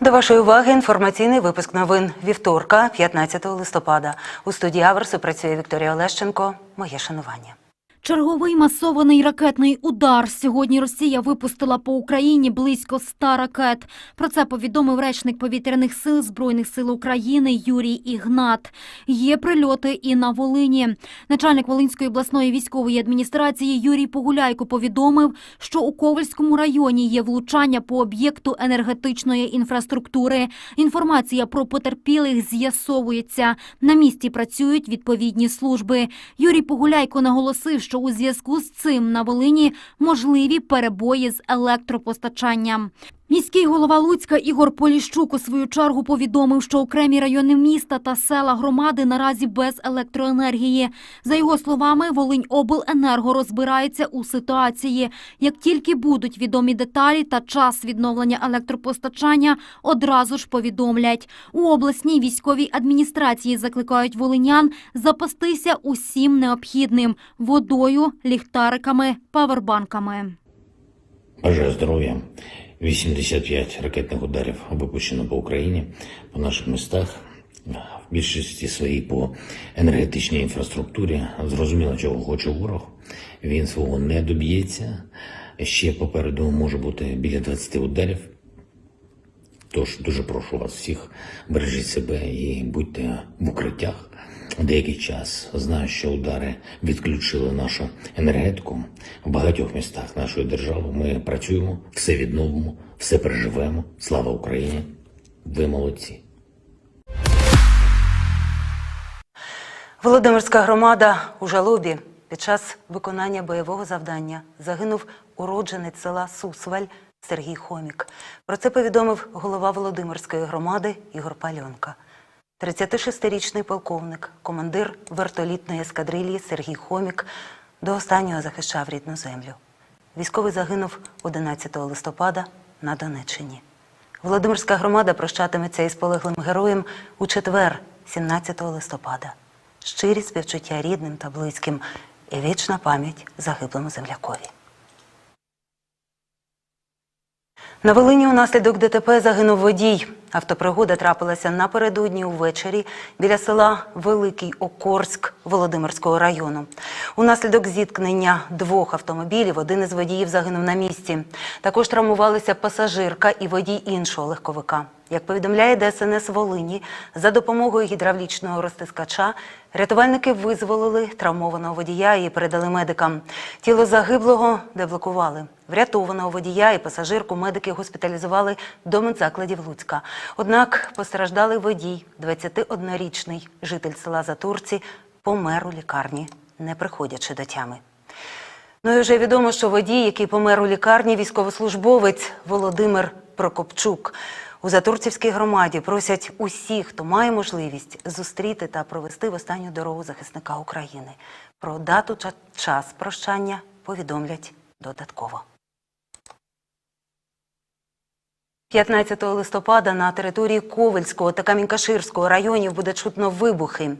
До вашої уваги інформаційний випуск новин вівторка, 15 листопада. У студії Аверсу працює Вікторія Олещенко. Моє шанування. Черговий масований ракетний удар. Сьогодні Росія випустила по Україні близько ста ракет. Про це повідомив речник повітряних сил Збройних сил України Юрій Ігнат. Є прильоти і на Волині. Начальник Волинської обласної військової адміністрації Юрій Погуляйко повідомив, що у Ковальському районі є влучання по об'єкту енергетичної інфраструктури. Інформація про потерпілих з'ясовується. На місці працюють відповідні служби. Юрій Погуляйко наголосив, що у зв'язку з цим на Волині можливі перебої з електропостачанням. Міський голова Луцька Ігор Поліщук у свою чергу повідомив, що окремі райони міста та села громади наразі без електроенергії. За його словами, Волиньобленерго розбирається у ситуації. Як тільки будуть відомі деталі та час відновлення електропостачання, одразу ж повідомлять. У обласній військовій адміністрації закликають волинян запастися усім необхідним водою, ліхтариками, павербанками. Бажаю здоров'я. 85 ракетних ударів випущено по Україні, по наших містах, в більшості своїй по енергетичній інфраструктурі. Зрозуміло, чого хоче ворог. Він свого не доб'ється. Ще попереду може бути біля 20 ударів. Тож дуже прошу вас всіх, бережіть себе і будьте в укриттях. Деякий час знаю, що удари відключили нашу енергетику в багатьох містах нашої держави. Ми працюємо, все відновимо, все переживемо. Слава Україні! Ви молодці! Володимирська громада у жалобі під час виконання бойового завдання загинув уродженець села Сусваль Сергій Хомік. Про це повідомив голова Володимирської громади Ігор Пальонка. 36-річний полковник, командир вертолітної ескадрилії Сергій Хомік до останнього захищав рідну землю. Військовий загинув 11 листопада на Донеччині. Володимирська громада прощатиметься із полеглим героєм у четвер, 17 листопада. Щирі співчуття рідним та близьким і вічна пам'ять загиблому землякові. На Волині унаслідок ДТП загинув водій. Автопригода трапилася напередодні увечері біля села Великий Окорськ Володимирського району. Унаслідок зіткнення двох автомобілів один із водіїв загинув на місці. Також травмувалися пасажирка і водій іншого легковика. Як повідомляє ДСНС Волині, за допомогою гідравлічного розтискача рятувальники визволили травмованого водія і передали медикам. Тіло загиблого деблокували. Врятованого водія і пасажирку медики госпіталізували до медзакладів Луцька. Однак постраждалий водій, 21-річний житель села Затурці, помер у лікарні, не приходячи до тями. Ну і вже відомо, що водій, який помер у лікарні, військовослужбовець Володимир Прокопчук. У Затурцівській громаді просять усіх, хто має можливість зустріти та провести в останню дорогу захисника України. Про дату та час прощання повідомлять додатково. 15 листопада на території Ковельського та Камінькаширського районів буде чутно вибухи.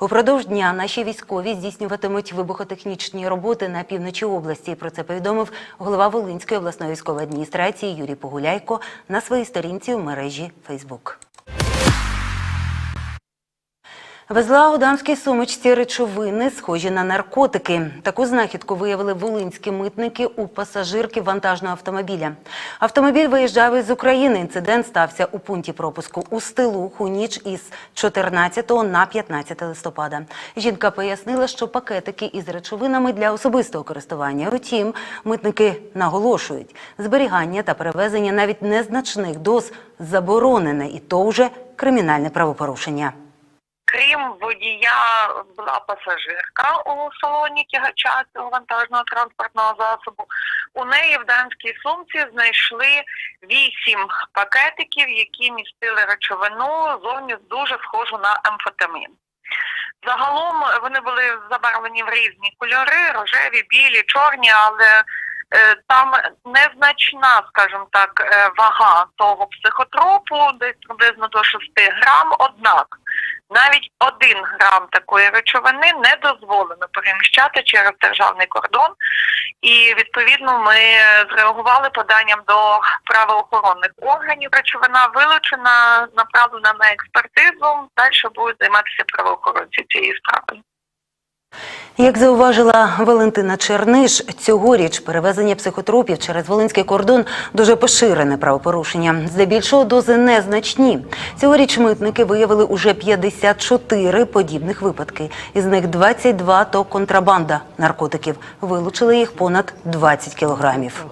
Упродовж дня наші військові здійснюватимуть вибухотехнічні роботи на півночі області. Про це повідомив голова Волинської обласної військової адміністрації Юрій Погуляйко на своїй сторінці у мережі Фейсбук. Везла у дамській сумочці речовини, схожі на наркотики. Таку знахідку виявили волинські митники у пасажирки вантажного автомобіля. Автомобіль виїжджав із України. Інцидент стався у пункті пропуску у Стилух у ніч із 14 на 15 листопада. Жінка пояснила, що пакетики із речовинами для особистого користування. Утім, митники наголошують, зберігання та перевезення навіть незначних доз заборонене, і то вже кримінальне правопорушення. Крім водія, була пасажирка у салоні тягача цього вантажного транспортного засобу. У неї в данській сумці знайшли вісім пакетиків, які містили речовину зовні дуже схожу на амфетамін. Загалом вони були забарвлені в різні кольори: рожеві, білі, чорні, але е, там незначна, скажімо так, е, вага того психотропу, десь приблизно до 6 грам. Однак навіть один грам такої речовини не дозволено переміщати через державний кордон, І відповідно ми зреагували поданням до правоохоронних органів. Речовина вилучена, направлена на експертизу. Далі будуть займатися правоохоронці цією справою. Як зауважила Валентина Черниш, цьогоріч перевезення психотропів через волинський кордон дуже поширене правопорушення. Здебільшого дози незначні. Цьогоріч митники виявили уже 54 подібних випадки. Із них 22 – то контрабанда наркотиків. Вилучили їх понад 20 кілограмів.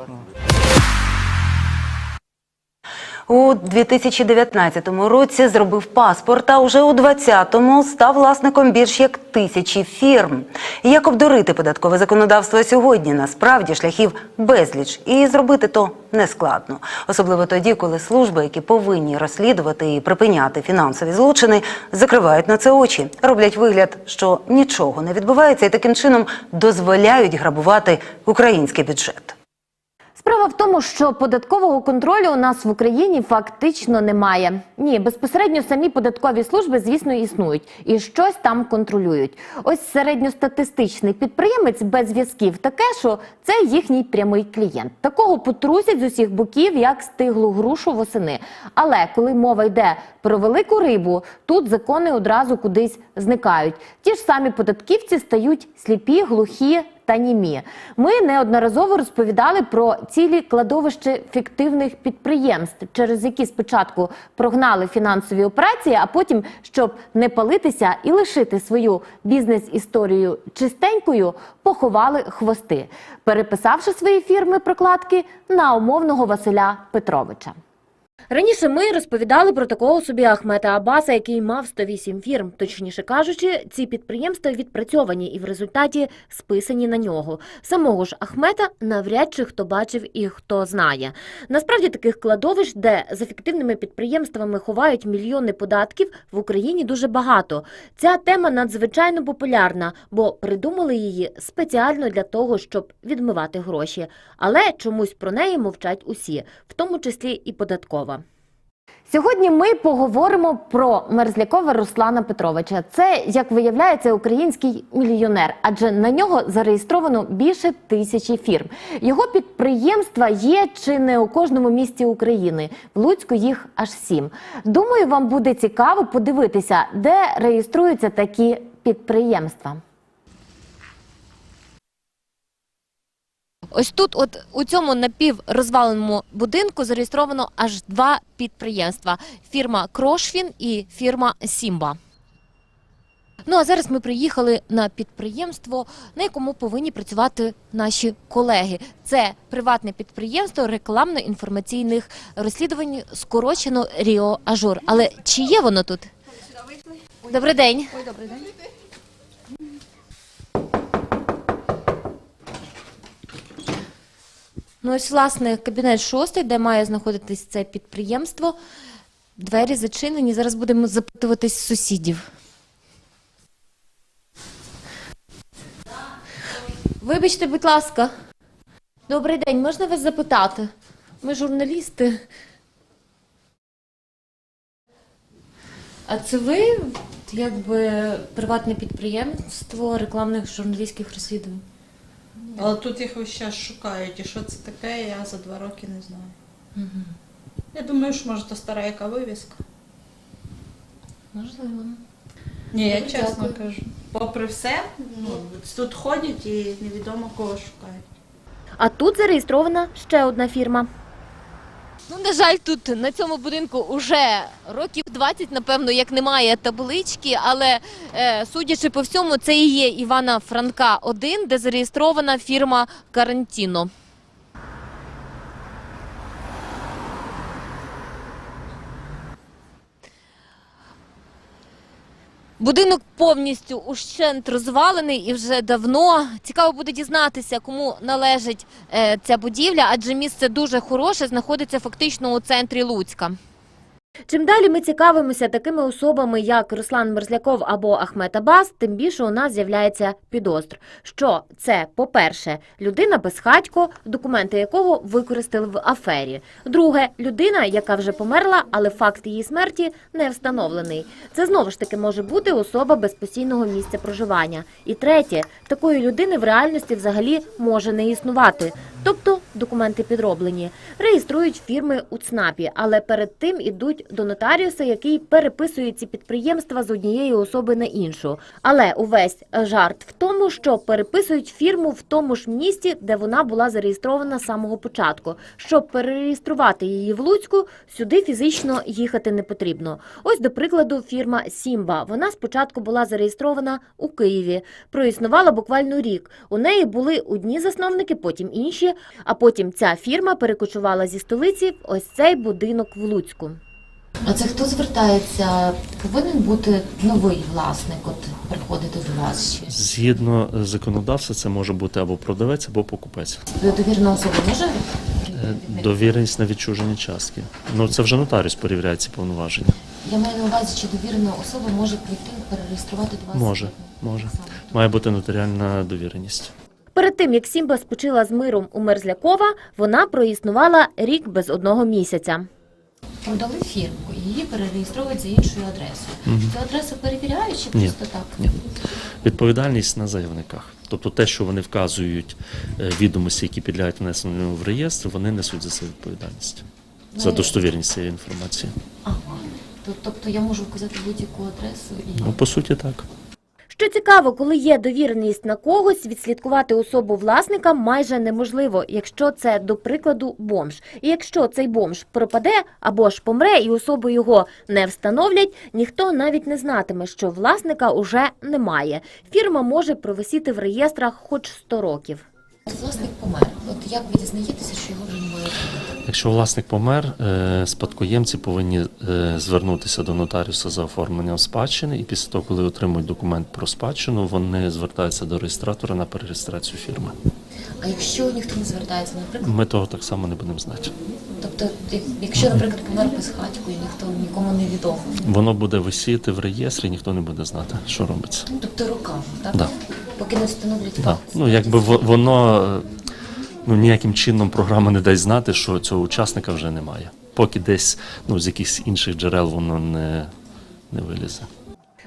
У 2019 році зробив паспорт, а уже у 2020-му став власником більш як тисячі фірм. Як обдурити податкове законодавство сьогодні? Насправді шляхів безліч, і зробити то нескладно. Особливо тоді, коли служби, які повинні розслідувати і припиняти фінансові злочини, закривають на це очі, роблять вигляд, що нічого не відбувається, і таким чином дозволяють грабувати український бюджет. Справа в тому, що податкового контролю у нас в Україні фактично немає. Ні, безпосередньо самі податкові служби, звісно, існують і щось там контролюють. Ось середньостатистичний підприємець без зв'язків таке, що це їхній прямий клієнт. Такого потрусять з усіх боків, як стиглу грушу восени. Але коли мова йде про велику рибу, тут закони одразу кудись зникають. Ті ж самі податківці стають сліпі, глухі та німі. Ми неодноразово розповідали про цілі кладовища фіктивних підприємств, через які спочатку прогнали фінансові операції, а потім, щоб не палитися і лишити свою бізнес-історію чистенькою, поховали хвости, переписавши свої фірми прокладки на умовного Василя Петровича. Раніше ми розповідали про такого собі Ахмета Абаса, який мав 108 фірм. Точніше кажучи, ці підприємства відпрацьовані і в результаті списані на нього. Самого ж Ахмета навряд чи хто бачив і хто знає. Насправді таких кладовищ, де за фіктивними підприємствами ховають мільйони податків, в Україні дуже багато. Ця тема надзвичайно популярна, бо придумали її спеціально для того, щоб відмивати гроші. Але чомусь про неї мовчать усі, в тому числі і податкова. Сьогодні ми поговоримо про Мерзлякова Руслана Петровича. Це, як виявляється, український мільйонер, адже на нього зареєстровано більше тисячі фірм. Його підприємства є чи не у кожному місті України. В Луцьку їх аж сім. Думаю, вам буде цікаво подивитися, де реєструються такі підприємства. Ось тут, от у цьому напіврозваленому будинку, зареєстровано аж два підприємства: фірма Крошфін і фірма Сімба. Ну а зараз ми приїхали на підприємство, на якому повинні працювати наші колеги. Це приватне підприємство рекламно-інформаційних розслідувань, скорочено Ріо Ажур. Але чи є воно тут? Добрий день. Ну, ось, власне, кабінет шостий, де має знаходитись це підприємство. Двері зачинені. Зараз будемо запитуватись сусідів. Вибачте, будь ласка. Добрий день, можна вас запитати? Ми журналісти. А це ви якби приватне підприємство рекламних журналістських розслідувань? Але тут їх весь час шукають, і що це таке, я за два роки не знаю. Я думаю, що може то стара яка вивіска. Можливо. Ні, я Добре, чесно дякую. кажу. Попри все, ну, тут ходять і невідомо кого шукають. А тут зареєстрована ще одна фірма. Ну, на жаль, тут на цьому будинку уже років 20, напевно, як немає таблички, але е, судячи по всьому, це і є Івана Франка 1, де зареєстрована фірма Карантіно. Будинок повністю ущент розвалений і вже давно. Цікаво буде дізнатися, кому належить е, ця будівля, адже місце дуже хороше, знаходиться фактично у центрі Луцька. Чим далі ми цікавимося такими особами, як Руслан Мерзляков або Ахмет Абас, тим більше у нас з'являється підозр. Що це, по-перше, людина безхатько, документи якого використали в афері. Друге, людина, яка вже померла, але факт її смерті не встановлений. Це знову ж таки може бути особа без постійного місця проживання. І третє, такої людини в реальності взагалі може не існувати. Тобто документи підроблені. Реєструють фірми у ЦНАПі, але перед тим ідуть до нотаріуса, який переписує ці підприємства з однієї особи на іншу. Але увесь жарт в тому, що переписують фірму в тому ж місті, де вона була зареєстрована з самого початку. Щоб перереєструвати її в Луцьку, сюди фізично їхати не потрібно. Ось, до прикладу, фірма Сімба. Вона спочатку була зареєстрована у Києві, проіснувала буквально рік. У неї були одні засновники, потім інші. А потім ця фірма перекочувала зі столиці в ось цей будинок в Луцьку. А це хто звертається? Повинен бути новий власник, от приходити до вас ще. Згідно законодавства, це може бути або продавець, або покупець. Довірна особа може Е, Довіреність на відчуження частки. Ну це вже нотаріус перевіряє ці повноваження. Я маю на увазі, чи довірена особа може прийти перереєструвати до вас? Може, може. Має бути нотаріальна довіреність. Перед тим як Сімба спочила з миром у Мерзлякова, вона проіснувала рік без одного місяця. Продали фірму, і її перереєстровують за іншою адресою. Цю адресу перевіряють чи Ні. просто так? Ні. Відповідальність на заявниках. Тобто те, що вони вказують е, відомості, які підлягають внесенню в реєстр, вони несуть за це відповідальність. За Ну, достовірність цієї інформації. Ага. Тобто я можу вказати будь-яку адресу і Ну, по суті, так. Що цікаво, коли є довіреність на когось, відслідкувати особу власника майже неможливо, якщо це, до прикладу, бомж. І якщо цей бомж пропаде або ж помре, і особу його не встановлять, ніхто навіть не знатиме, що власника уже немає. Фірма може провисіти в реєстрах хоч 100 років. Власник помер. От як ви дізнаєтеся, що його вже немає? Якщо власник помер, е, спадкоємці повинні е, звернутися до нотаріуса за оформленням спадщини, і після того, коли отримують документ про спадщину, вони звертаються до реєстратора на перереєстрацію фірми. А якщо ніхто не звертається, наприклад, Ми того так само не будемо знати. тобто, якщо, наприклад, помер без хатьку і ніхто нікому не відомо, Воно буде висіти в реєстрі, ніхто не буде знати, що робиться. тобто роками, так? Да. Поки не встановлять Да. факт. Ну, якби во- воно ну, ніяким чином програма не дасть знати, що цього учасника вже немає. Поки десь ну, з якихось інших джерел воно не, не вилізе.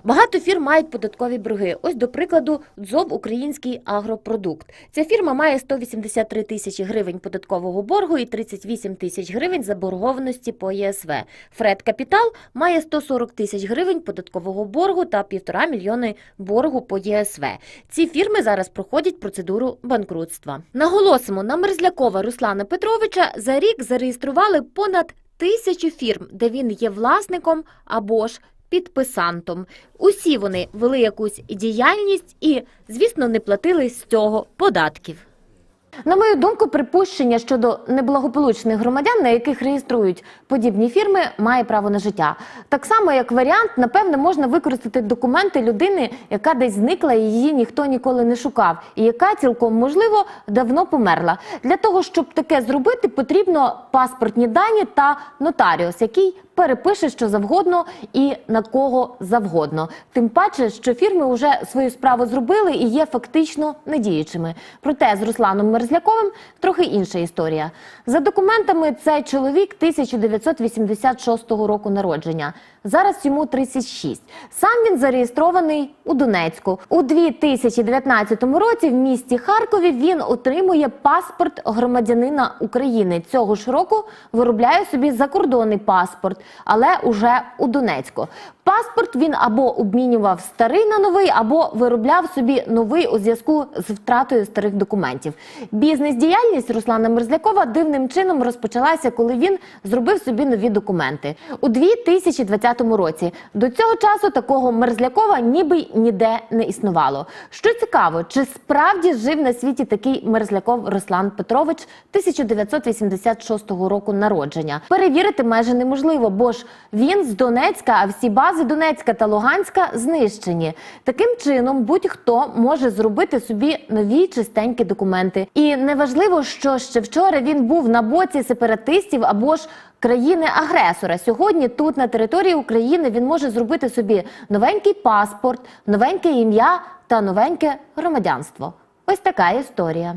Багато фірм мають податкові борги. Ось, до прикладу, ДЗОБ «Український агропродукт». Ця фірма має 183 тисячі гривень податкового боргу і 38 тисяч гривень заборгованості по ЄСВ. Фред Капітал має 140 тисяч гривень податкового боргу та півтора мільйони боргу по ЄСВ. Ці фірми зараз проходять процедуру банкрутства. Наголосимо, на Мерзлякова Руслана Петровича за рік зареєстрували понад тисячу фірм, де він є власником або ж підписантом. Усі вони вели якусь діяльність і, звісно, не платили з цього податків. На мою думку, припущення щодо неблагополучних громадян, на яких реєструють подібні фірми, має право на життя. Так само, як варіант, напевне, можна використати документи людини, яка десь зникла і її ніхто ніколи не шукав, і яка цілком можливо давно померла. Для того, щоб таке зробити, потрібно паспортні дані та нотаріус, який перепише що завгодно і на кого завгодно. Тим паче, що фірми вже свою справу зробили і є фактично недіючими. Проте з Русланом Мерзляковим трохи інша історія. За документами, цей чоловік 1986 року народження. Зараз йому 36. Сам він зареєстрований у Донецьку. У 2019 році в місті Харкові він отримує паспорт громадянина України. Цього ж року виробляє собі закордонний паспорт, але уже у Донецьку. Паспорт він або обмінював старий на новий, або виробляв собі новий у зв'язку з втратою старих документів. Бізнес-діяльність Руслана Мерзлякова дивним чином розпочалася, коли він зробив собі нові документи. У 2020 2010 році. До цього часу такого мерзлякова ніби ніде не існувало. Що цікаво, чи справді жив на світі такий мерзляков Руслан Петрович 1986 року народження? Перевірити майже неможливо, бо ж він з Донецька, а всі бази Донецька та Луганська знищені. Таким чином, будь-хто може зробити собі нові чистенькі документи. І неважливо, що ще вчора він був на боці сепаратистів або ж країни-агресора. Сьогодні тут, на території України, він може зробити собі новенький паспорт, новеньке ім'я та новеньке громадянство. Ось така історія.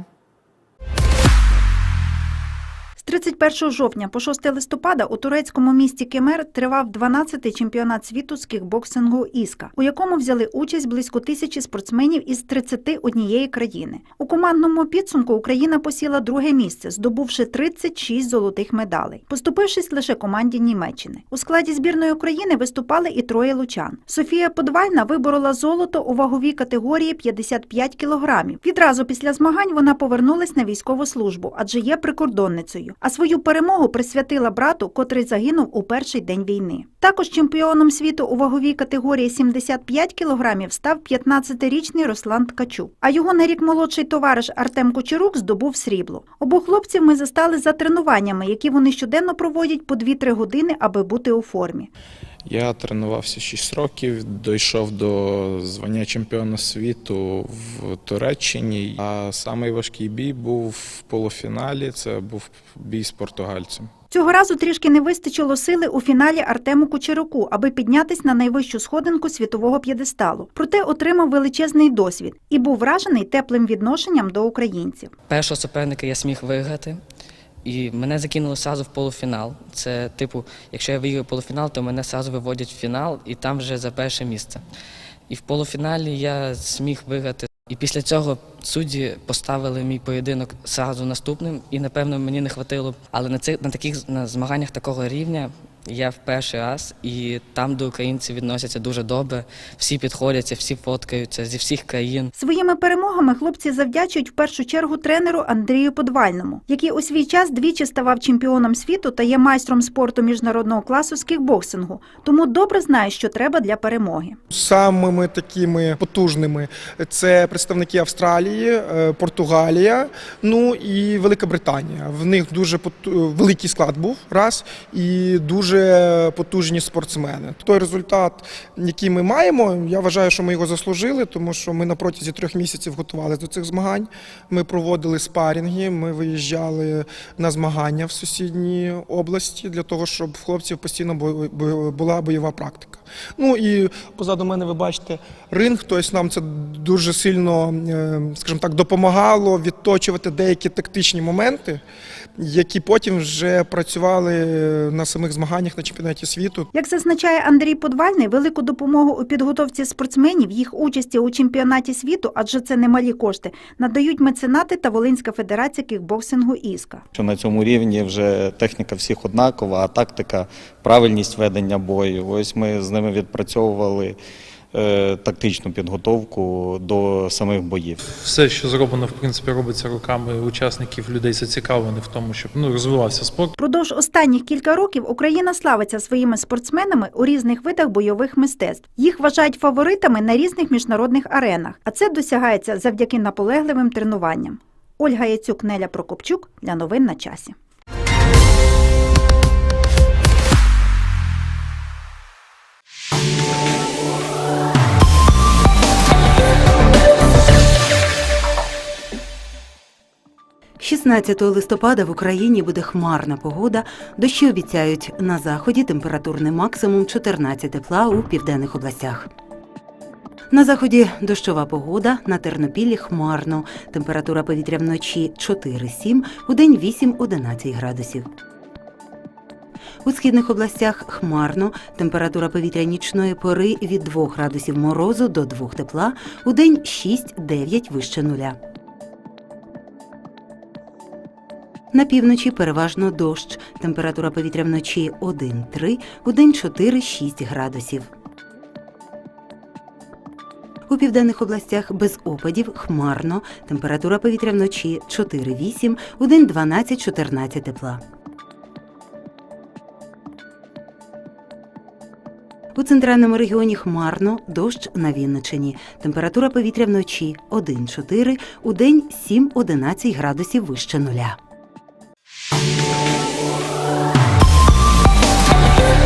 З 31 жовтня по 6 листопада у турецькому місті Кемер тривав 12-й чемпіонат світу з кікбоксингу «Іска», у якому взяли участь близько тисячі спортсменів із 31 країни. У командному підсумку Україна посіла друге місце, здобувши 36 золотих медалей, поступившись лише команді Німеччини. У складі збірної України виступали і троє лучан. Софія Подвальна виборола золото у ваговій категорії 55 кілограмів. Відразу після змагань вона повернулась на військову службу, адже є прикордонницею. А свою перемогу присвятила брату, котрий загинув у перший день війни. Також чемпіоном світу у ваговій категорії 75 кілограмів став 15-річний Руслан Ткачук. А його на рік молодший товариш Артем Кочерук здобув срібло. Обох хлопців ми застали за тренуваннями, які вони щоденно проводять по 2-3 години, аби бути у формі. Я тренувався 6 років, дійшов до звання чемпіона світу в Туреччині. А самий важкий бій був в полуфіналі. Це був бій з португальцем. Цього разу трішки не вистачило сили у фіналі Артему Кучеруку, аби піднятись на найвищу сходинку світового п'єдесталу. Проте отримав величезний досвід і був вражений теплим відношенням до українців. Першого суперника я зміг виграти, і мене закинули сразу в полуфінал. Це типу, якщо я виграю полуфінал, то мене сразу виводять в фінал і там вже за перше місце. І в полуфіналі я зміг виграти. І після цього судді поставили мій поєдинок сразу наступним, і напевно мені не хватило. Але на цих на таких на змаганнях такого рівня я в перший раз, і там до українців відносяться дуже добре. Всі підходяться, всі фоткаються зі всіх країн. Своїми перемогами хлопці завдячують в першу чергу тренеру Андрію Подвальному, який у свій час двічі ставав чемпіоном світу та є майстром спорту міжнародного класу з кікбоксингу, тому добре знає, що треба для перемоги. Самими такими потужними це представники Австралії, е, Португалія, ну і Велика Британія. В них дуже поту- великий склад був раз і дуже потужні спортсмени. Той результат, який ми маємо, я вважаю, що ми його заслужили, тому що ми на протязі трьох місяців готувалися до цих змагань. Ми проводили спарінги, ми виїжджали на змагання в сусідні області для того, щоб в хлопців постійно була бойова практика. Ну і позаду мене ви бачите ринг, тобто нам це дуже сильно, е, скажімо так, допомагало відточувати деякі тактичні моменти, які потім вже працювали на самих змаганнях на чемпіонаті світу. Як зазначає Андрій Подвальний, велику допомогу у підготовці спортсменів, їх участі у чемпіонаті світу, адже це немалі кошти, надають меценати та Волинська федерація кікбоксингу «Іска». що на цьому рівні вже техніка всіх однакова, а тактика, правильність ведення бою. Ось ми з ними відпрацьовували тактичну підготовку до самих боїв. Все, що зроблено, в принципі, робиться руками учасників, людей зацікавлених в тому, щоб ну, розвивався спорт. Продовж останніх кілька років Україна славиться своїми спортсменами у різних видах бойових мистецтв. Їх вважають фаворитами на різних міжнародних аренах, а це досягається завдяки наполегливим тренуванням. Ольга Яцюк, Неля Прокопчук для новин на часі. – 16 листопада в Україні буде хмарна погода. Дощі обіцяють на заході температурний максимум 14 тепла у південних областях. На заході дощова погода, на Тернопіллі хмарно. Температура повітря вночі 4-7, у день 8-11 градусів. У східних областях хмарно. Температура повітря нічної пори від 2 градусів морозу до 2 тепла, у день 6-9 вище нуля. На півночі переважно дощ. Температура повітря вночі 1-3, у день 4-6 градусів. У південних областях без опадів хмарно. Температура повітря вночі 4-8, у день 12-14 тепла. У центральному регіоні хмарно, дощ на Вінничині. Температура повітря вночі 1-4, у день 7-11 градусів вище нуля.